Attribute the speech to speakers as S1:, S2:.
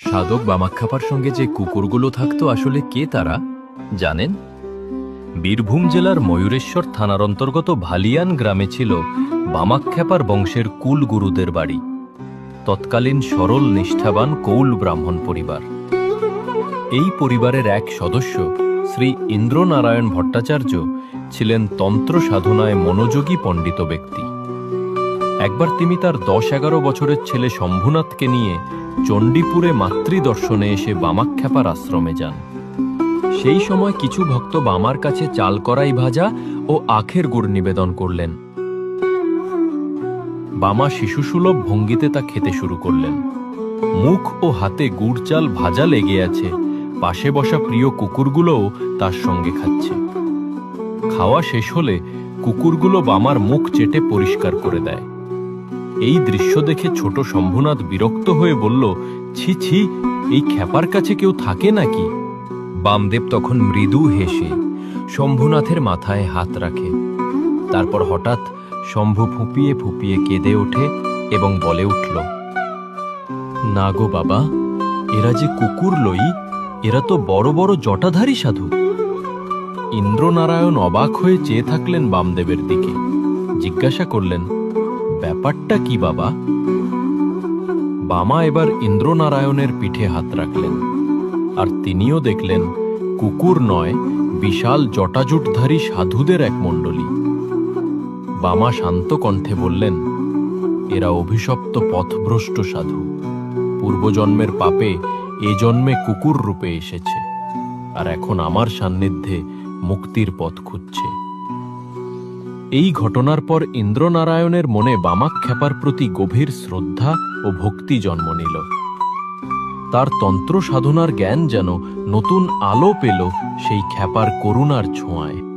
S1: সাধক বামাক্ষাপার সঙ্গে যে কুকুরগুলো থাকতো, আসলে কে তারা? জানেন? বীরভূম জেলার ময়ূরেশ্বর থানার অন্তর্গত ভালিয়ান গ্রামে ছিল বামাক্ষেপার বংশের কুল গুরুদের বাড়ি। তৎকালীন সরল নিষ্ঠাবান কৌল ব্রাহ্মণ পরিবার। এই পরিবারের এক সদস্য, শ্রী ইন্দ্রনারায়ণ ভট্টাচার্য, ছিলেন তন্ত্র সাধনায় মনোযোগী পণ্ডিত ব্যক্তি। একবার তিনি তার দশ এগারো বছরের ছেলে শম্ভুনাথকে নিয়ে চণ্ডীপুরে মাতৃদর্শনে এসে বামাক্ষেপার আশ্রমে যান। সেই সময় কিছু ভক্ত বামার কাছে চাল করাই ভাজা ও আখের গুড় নিবেদন করলেন। বামা শিশুসুলভ ভঙ্গিতে তা খেতে শুরু করলেন। মুখ ও হাতে গুড় চাল ভাজা লেগে আছে, পাশে বসা প্রিয় কুকুরগুলোও তার সঙ্গে খাচ্ছে। খাওয়া শেষ হলে কুকুরগুলো বামার মুখ চেটে পরিষ্কার করে দেয়। এই দৃশ্য দেখে ছোট শম্ভুনাথ বিরক্ত হয়ে বলল, ছি ছি, এই খ্যাপার কাছে কেউ থাকে নাকি? বামদেব তখন মৃদু হেসে শম্ভুনাথের মাথায় হাত রাখে। তারপর হঠাৎ শম্ভু ফুপিয়ে ফুপিয়ে কেঁদে ওঠে এবং বলে উঠল, না গো বাবা, এরা যে কুকুর লই, এরা তো বড় বড় জটাধারী সাধু। ইন্দ্রনারায়ণ অবাক হয়ে চেয়ে থাকলেন বামদেবের দিকে, জিজ্ঞাসা করলেন ব্যাপারটা কি বাবা? বামা এবার ইন্দ্রনারায়ণের পিঠে হাত রাখলেন। আর তিনিও দেখলেন, কুকুর নয়, বিশাল জটাজুটধারী সাধুদের এক মণ্ডলী। বামা শান্ত কণ্ঠে বললেন, এরা অভিশপ্ত পথভ্রষ্ট সাধু। পূর্বজন্মের পাপে এ জন্মে কুকুর রূপে এসেছে। আর এখন আমার সান্নিধ্যে মুক্তির পথ খুঁজছে। এই ঘটনার পর ইন্দ্রনারায়ণের মনে বামাক্ষেপার প্রতি গভীর শ্রদ্ধা ও ভক্তি জন্ম নিল। তার তন্ত্র সাধনার জ্ঞান যেন নতুন আলো পেল সেই খ্যাপার করুণার ছোঁয়ায়।